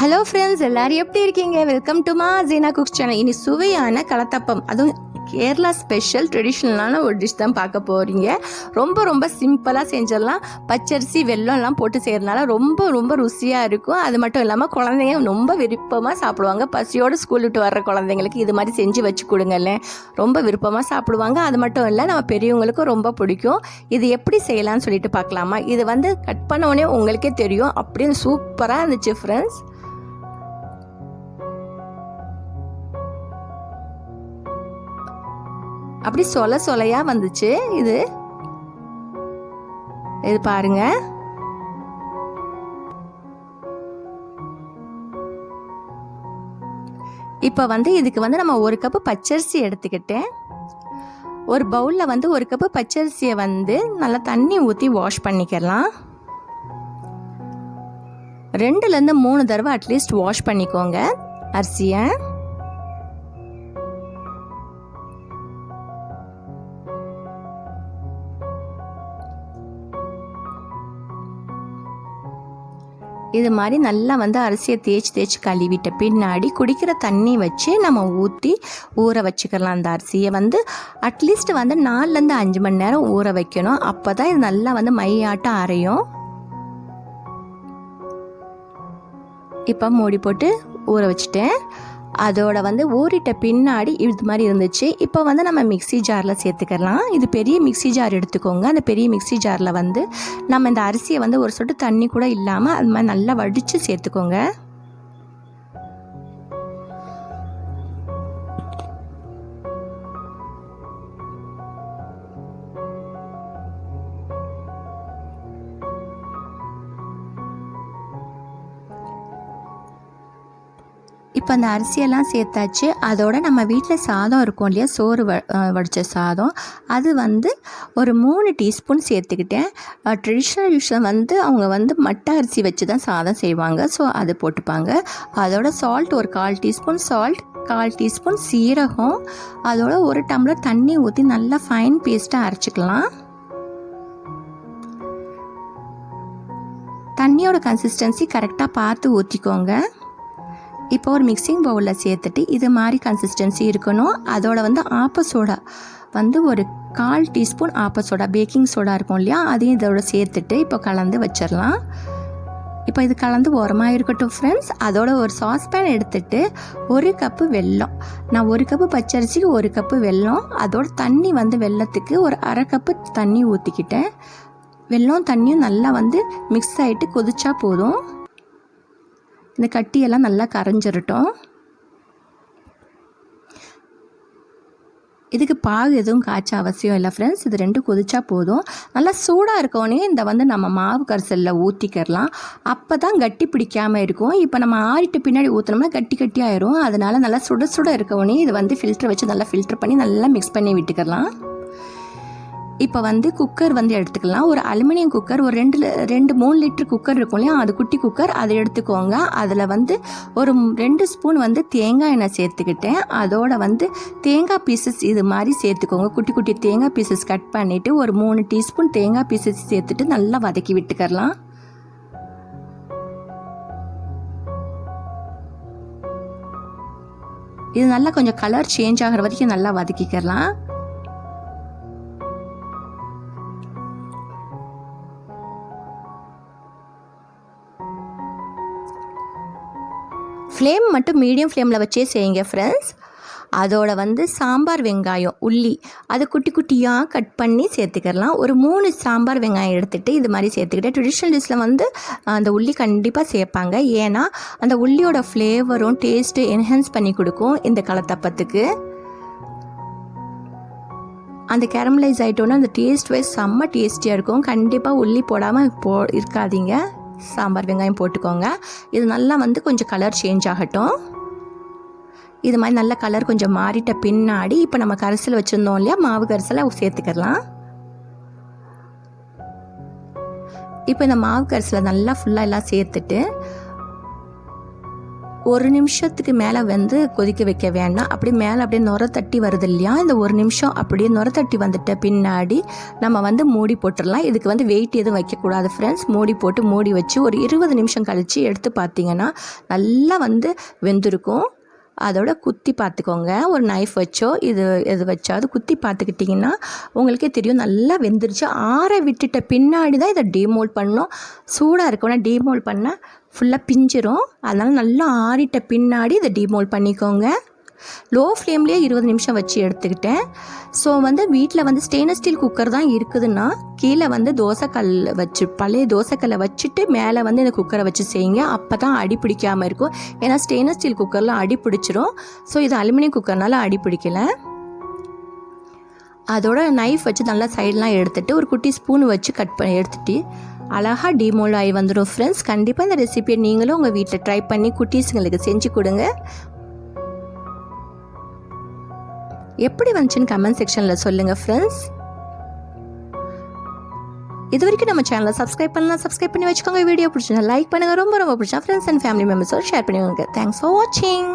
Hello friends எல்லாரும் எப்படி இருக்கீங்க? வெல்கம் டு மா ஜீனா குக்ஸ் சேனல் இனி சுவையான கலத்தப்பம். அதுவும் கேரளா ஸ்பெஷல் ட்ரெடிஷ்னலான ஒரு டிஷ் தான் பார்க்க போகிறீங்க ரொம்ப ரொம்ப சிம்பிளாக செஞ்சிடலாம். பச்சரிசி வெல்லம்லாம் போட்டு செய்கிறதுனால ரொம்ப ரொம்ப ருசியாக இருக்கும். அது மட்டும் இல்லாமல் குழந்தைங்க ரொம்ப விருப்பமாக சாப்பிடுவாங்க. பசியோடு ஸ்கூல் விட்டு வர்ற குழந்தைங்களுக்கு இது மாதிரி செஞ்சு வச்சு கொடுங்களேன் ரொம்ப விருப்பமாக சாப்பிடுவாங்க. அது மட்டும் இல்லை நம்ம பெரியவங்களுக்கும் ரொம்ப பிடிக்கும். இது எப்படி செய்யலாம்னு சொல்லிட்டு பார்க்கலாமா? இது வந்து கட் பண்ண உடனே உங்களுக்கே தெரியும். அப்படின்னு சூப்பராக இருந்துச்சு ஃப்ரெண்ட்ஸ் அப்படி சொல சொலையா வந்துச்சு இது. இது பாருங்க. இப்போ வந்து இதுக்கு வந்து நம்ம ஒரு கப்பு பச்சரிசி எடுத்துக்கிட்டேன். ஒரு பவுலில் வந்து ஒரு கப்பு பச்சரிசியை வந்து நல்லா தண்ணி ஊற்றி வாஷ் பண்ணிக்கலாம். ரெண்டுலேருந்து மூணு தடவை அட்லீஸ்ட் வாஷ் பண்ணிக்கோங்க. அரிசியை. இது மாதிரி நல்லா வந்து அரிசியை தேய்ச்சி தேய்ச்சி கழுவிட்ட பின்னாடி குடிக்கிற தண்ணி வச்சு நம்ம ஊற்றி ஊற வச்சுக்கலாம். அந்த அரிசியை வந்து அட்லீஸ்ட் வந்து நாலுலேருந்து அஞ்சு மணி நேரம் ஊற வைக்கணும். அப்போ தான் இது நல்லா வந்து மையாட்டம் அரையும். இப்போ மூடி போட்டு ஊற வச்சுட்டேன். அதோட வந்து ஊறிட்ட பின்னாடி இது மாதிரி இருந்துச்சு. இப்போ வந்து நம்ம மிக்ஸி ஜாரில் சேர்த்துக்கலாம். இது பெரிய மிக்ஸி ஜார் எடுத்துக்கோங்க. அந்த பெரிய மிக்ஸி ஜாரில் வந்து நம்ம இந்த அரிசியை வந்து ஒரு சொட்டு தண்ணி கூட இல்லாமல் அது மாதிரி நல்லா வடித்து சேர்த்துக்கோங்க. இப்போ அந்த அரிசியெல்லாம் சேர்த்தாச்சு. அதோட நம்ம வீட்டில் சாதம் இருக்கும் இல்லையா? சோறு வ வடித்த சாதம். அது வந்து ஒரு மூணு டீஸ்பூன் சேர்த்துக்கிட்டேன். ட்ரெடிஷ்னல் யூஷன் வந்து அவங்க வந்து மட்டை அரிசி வச்சு தான் சாதம் செய்வாங்க. ஸோ அது போட்டுப்பாங்க. அதோட சால்ட் ஒரு கால் டீஸ்பூன் சால்ட் கால் டீஸ்பூன் சீரகம். அதோட ஒரு டம்ளர் தண்ணி ஊற்றி நல்லா ஃபைன் பேஸ்ட்டாக அரைச்சிக்கலாம். தண்ணியோட கன்சிஸ்டன்சி கரெக்டாக பார்த்து ஊற்றிக்கோங்க இப்போ ஒரு மிக்சிங் பவுலில் சேர்த்துட்டு இது மாதிரி கன்சிஸ்டன்சி இருக்கணும். அதோட வந்து ஆப்ப சோடா வந்து ஒரு கால் டீஸ்பூன் ஆப்ப சோடா பேக்கிங் சோடா இருக்கும் இல்லையா? அதையும் இதோட சேர்த்துட்டு இப்போ கலந்து வச்சிடலாம். இப்போ இது கலந்து ஓரமாக இருக்கட்டும் ஃப்ரெண்ட்ஸ் அதோட ஒரு சாஸ்பேன் எடுத்துட்டு ஒரு கப்பு வெல்லம். நான் ஒரு கப்பு பச்சரிசிக்கு ஒரு கப்பு வெல்லம். அதோட தண்ணி வந்து வெல்லத்துக்கு ஒரு அரை கப்பு தண்ணி ஊற்றிக்கிட்டேன் வெல்லம் தண்ணியும் நல்லா வந்து மிக்ஸ் ஆகிட்டு கொதிச்சா போதும். இந்த கட்டியெல்லாம் நல்லா கரைஞ்சிருட்டோம். இதுக்கு பாகு எதுவும் காய்ச்ச அவசியம் இல்லை ஃப்ரெண்ட்ஸ் இது ரெண்டும் கொதிச்சா போதும். நல்லா சூடாக இருக்கோனே இந்த வந்து நம்ம மாவு கரிசலில் ஊற்றிக்கிறலாம் அப்போ தான் கட்டி பிடிக்காமல் இருக்கும். இப்போ நம்ம ஆறிட்டு பின்னாடி ஊற்றினோம்னா கட்டி கட்டி ஆயிரும். அதனால் நல்லா சுட சுட இருக்கோனே இது வந்து ஃபில்டர் வச்சு நல்லா ஃபில்டர் பண்ணி நல்லா மிக்ஸ் பண்ணி விட்டுக்கலாம் இப்போ வந்து குக்கர் வந்து எடுத்துக்கலாம். ஒரு அலுமினியம் குக்கர் ஒரு ரெண்டு ரெண்டு மூணு லிட்டர் குக்கர் இருக்கும் இல்லையா? அது குட்டி குக்கர் அதை எடுத்துக்கோங்க. அதில் வந்து ஒரு ரெண்டு ஸ்பூன் வந்து தேங்காய் எண்ணெய் சேர்த்துக்கிட்டேன். அதோட வந்து தேங்காய் பீசஸ் இது மாதிரி சேர்த்துக்கோங்க. குட்டி குட்டி தேங்காய் பீசஸ் கட் பண்ணிவிட்டு ஒரு மூணு டீஸ்பூன் தேங்காய் பீசஸ் சேர்த்துட்டு நல்லா வதக்கி விட்டுக்கரலாம் இது நல்லா கொஞ்சம் கலர் சேஞ்ச் ஆகிற வரைக்கும் நல்லா வதக்கிக்கிறலாம். ஃப்ளேம் மட்டும் மீடியம் ஃப்ளேமில் வச்சே செய்யுங்க ஃப்ரெண்ட்ஸ் அதோட வந்து சாம்பார் வெங்காயம் உள்ளி அது குட்டி குட்டியாக கட் பண்ணி சேர்த்துக்கிறலாம் ஒரு மூணு சாம்பார் வெங்காயம் எடுத்துகிட்டு இது மாதிரி சேர்த்துக்கிட்டு ட்ரெடிஷ்னல் டிஷ்ஷில் வந்து அந்த உள்ளி கண்டிப்பாக சேர்ப்பாங்க. ஏன்னா அந்த உள்ளியோட ஃப்ளேவரும் டேஸ்ட்டு என்ஹான்ஸ் பண்ணி கொடுக்கும் இந்த கலத்தப்பத்துக்கு. அந்த கேரமலைஸ் ஆகிட்டோன்னா அந்த டேஸ்ட் வைஸ் செம்ம டேஸ்டியாக இருக்கும். கண்டிப்பாக உள்ளி போடாமல் போ இருக்காதீங்க. சாம்பார் வெங்காயம் போட்டுக்கோங்க. இது நல்லா வந்து கொஞ்சம் கலர் சேஞ்ச் ஆகட்டும். இது மாதிரி நல்ல கலர் கொஞ்சம் மாறிட்ட பின்னாடி இப்போ நம்ம கரைசல் வச்சுருந்தோம் இல்லையா மாவு கரைசலை சேர்த்துக்கலாம். இப்போ இந்த மாவு கரைசலை நல்லா ஃபுல்லாக எல்லாம் சேர்த்துட்டு ஒரு நிமிஷத்துக்கு மேலே வந்து கொதிக்க வைக்க வேண்டாம். அப்படி மேலே அப்படியே நுர தட்டி வருது இல்லையா? இந்த ஒரு நிமிஷம் அப்படியே நுர தட்டி வந்துட்ட பின்னாடி நம்ம வந்து மூடி போட்டுடலாம். இதுக்கு வந்து வெயிட் எதுவும் வைக்கக்கூடாது ஃப்ரெண்ட்ஸ் மூடி போட்டு மூடி வச்சு ஒரு இருபது நிமிஷம் கழித்து எடுத்து பார்த்தீங்கன்னா நல்லா வந்து வெந்திருக்கும். அதோட குத்தி பார்த்துக்கோங்க. ஒரு நைஃப் வச்சோ இது எது வச்சாவது குத்தி பார்த்துக்கிட்டிங்கன்னா உங்களுக்கே தெரியும். நல்லா வெந்துருச்சு. ஆற விட்டுட்ட பின்னாடி தான் இதை டீமோல்ட் பண்ணணும். சூடாக இருக்கணும். டீமோல்ட் பண்ணால் ஃபுல்லாக பிஞ்சிரும். அதனால் நல்லா ஆறிட்ட பின்னாடி இதை டீமோல்ட் பண்ணிக்கோங்க. லோ ஃப்ளேம்லேயே இருபது நிமிஷம் வச்சு எடுத்துக்கிட்டேன். ஸோ வந்து வீட்டில் வந்து ஸ்டெயின்லெஸ் ஸ்டீல் குக்கர் தான் இருக்குதுன்னா கீழே வந்து தோசைக்கல் வச்சு பழைய தோசைக்கல்லை வச்சுட்டு மேலே வந்து இந்த குக்கரை வச்சு செய்யுங்க. அப்போ தான் அடி பிடிக்காமல் இருக்கும். ஏன்னா ஸ்டெயின்லெஸ் ஸ்டீல் குக்கரில் அடி பிடிச்சிரும். ஸோ இது அலுமினியம் குக்கர்னால அடி பிடிக்கலை. அதோட நைஃப் வச்சு நல்லா சைடெலாம் எடுத்துகிட்டு ஒரு குட்டி ஸ்பூன் வச்சு கட் பண்ணி எடுத்துட்டு அழகாக டிமோல் ஆகி வந்துடும் ஃப்ரெண்ட்ஸ் கண்டிப்பாக இந்த ரெசிபியை நீங்களும் உங்கள் வீட்டில் ட்ரை பண்ணி குட்டீஸுங்களுக்கு செஞ்சு கொடுங்க. எப்படி வந்துச்சுன்னு கமெண்ட் செக்ஷனில் சொல்லுங்கள் ஃப்ரெண்ட்ஸ் இது வரைக்கும் நம்ம சேனலை சப்ஸ்கிரைப் பண்ணலாம் சப்ஸ்கிரைப் பண்ணி வச்சுக்கோங்க. வீடியோ பிடிச்சிருந்தா லைக் பண்ணுங்கள் ரொம்ப ரொம்ப பிடிச்சா ஃப்ரெண்ட்ஸ் அண்ட் ஃபேமிலி மெம்பர்ஸோடு ஷேர் பண்ணுவாங்க தேங்க்ஸ் ஃபார் வாட்சிங்